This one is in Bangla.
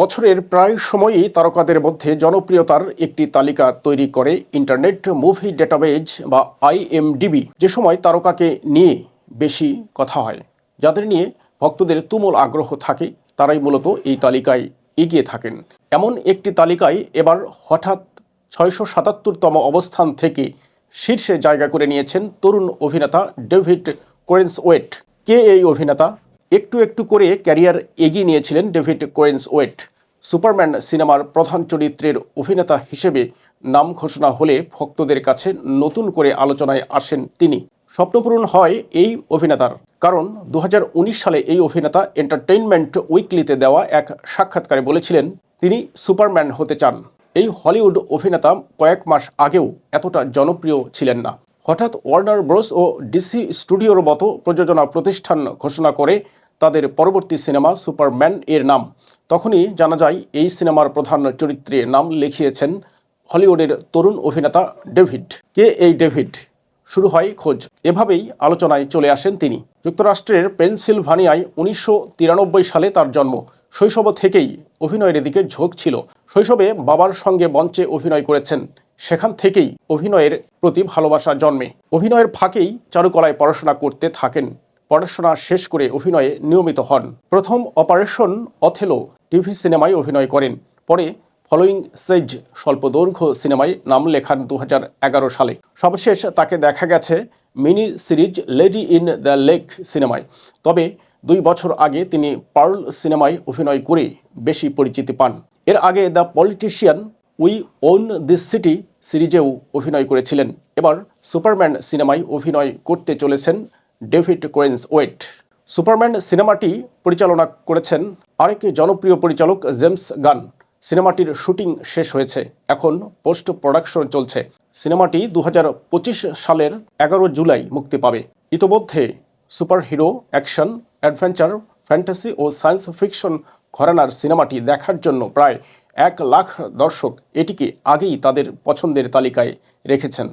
বছরের প্রায় সময়ই তারকাদের মধ্যে জনপ্রিয়তার একটি তালিকা তৈরি করে ইন্টারনেট মুভি ডেটাবেজ বা আইএমডিবি যে সময় তারকাকে নিয়ে বেশি কথা হয়। যাদের নিয়ে ভক্তদের তুমুল আগ্রহ থাকে, তারাই মূলত এই তালিকায় এগিয়ে থাকেন। এমন একটি তালিকায় এবার হঠাৎ ছয়শো সাতাত্তরতম অবস্থান থেকে শীর্ষে জায়গা করে নিয়েছেন তরুণ অভিনেতা ডেভিড কোরেন্স ওয়েট কে এই অভিনেতা? একটু একটু করে ক্যারিয়ার এগিয়ে নিয়েছিলেন ডেভিড কোয়েন্স ওয়েট সুপারম্যান সিনেমার প্রধান চরিত্রের অভিনেতা হিসেবে নাম ঘোষণা হলে ভক্তদের কাছে নতুন করে আলোচনায় আসেন তিনি। স্বপ্নপূরণ হয় এই অভিনেতার, কারণ দু হাজার উনিশ সালে এই অভিনেতা এন্টারটেইনমেন্ট উইকলিতে দেওয়া এক সাক্ষাৎকারে বলেছিলেন, তিনি সুপারম্যান হতে চান। এই হলিউড অভিনেতা কয়েক মাস আগেও এতটা জনপ্রিয় ছিলেন না। হঠাৎ ওয়ার্নার ব্রোস ও ডিসি স্টুডিওর মতো প্রযোজনা প্রতিষ্ঠান ঘোষণা করে তাদের পরবর্তী সিনেমা সুপারম্যান এর নাম। তখনই জানা যায়, এই সিনেমার প্রধান চরিত্রে নাম লিখিয়েছেন হলিউডের তরুণ অভিনেতা ডেভিড। কে এই ডেভিড? শুরু হয় খোঁজ। এভাবেই আলোচনায় চলে আসেন তিনি। যুক্তরাষ্ট্রের পেনসিলভানিয়ায় উনিশশো তিরানব্বই সালে তার জন্ম। শৈশব থেকেই অভিনয়ের দিকে ঝোঁক ছিল। শৈশবে বাবার সঙ্গে মঞ্চে অভিনয় করেছেন। সেখান থেকেই অভিনয়ের প্রতি ভালোবাসা জন্মে। অভিনয়ের ফাঁকেই চারুকলায় পড়াশোনা করতে থাকেন। পড়াশোনা শেষ করে অভিনয়ে নিয়মিত হন। প্রথম অপারেশন অথেলো টিভি সিনেমায় অভিনয় করেন। পরে ফলোয়িং সেজ স্বল্পদৈর্ঘ্য সিনেমায় নাম লেখান দু হাজার এগারো সালে। সবশেষ তাকে দেখা গেছে mini series lady in the lake সিনেমায়। তবে দুই বছর আগে তিনি পার্ল সিনেমায় অভিনয় করে বেশি পরিচিতি পান। এর আগে the politician we own this city সিরিজেও অভিনয় করেছিলেন। এবার সুপারম্যান সিনেমায় অভিনয় করতে চলেছেন ডেভিড কোয়েন্স ওয়েট সুপারম্যান সিনেমাটি পরিচালনা করেছেন আরেক জনপ্রিয় পরিচালক জেমস গান। সিনেমাটির শুটিং শেষ হয়েছে, এখন পোস্ট প্রোডাকশন চলছে। সিনেমাটি দু হাজার পঁচিশ সালের এগারো জুলাই মুক্তি পাবে। ইতোমধ্যে সুপারহিরো, অ্যাকশন, অ্যাডভেঞ্চার, ফ্যান্টাসি ও সায়েন্স ফিকশন ঘরানার সিনেমাটি দেখার জন্য প্রায় এক লাখ দর্শক এটিকে আগেই তাদের পছন্দের তালিকায় রেখেছেন।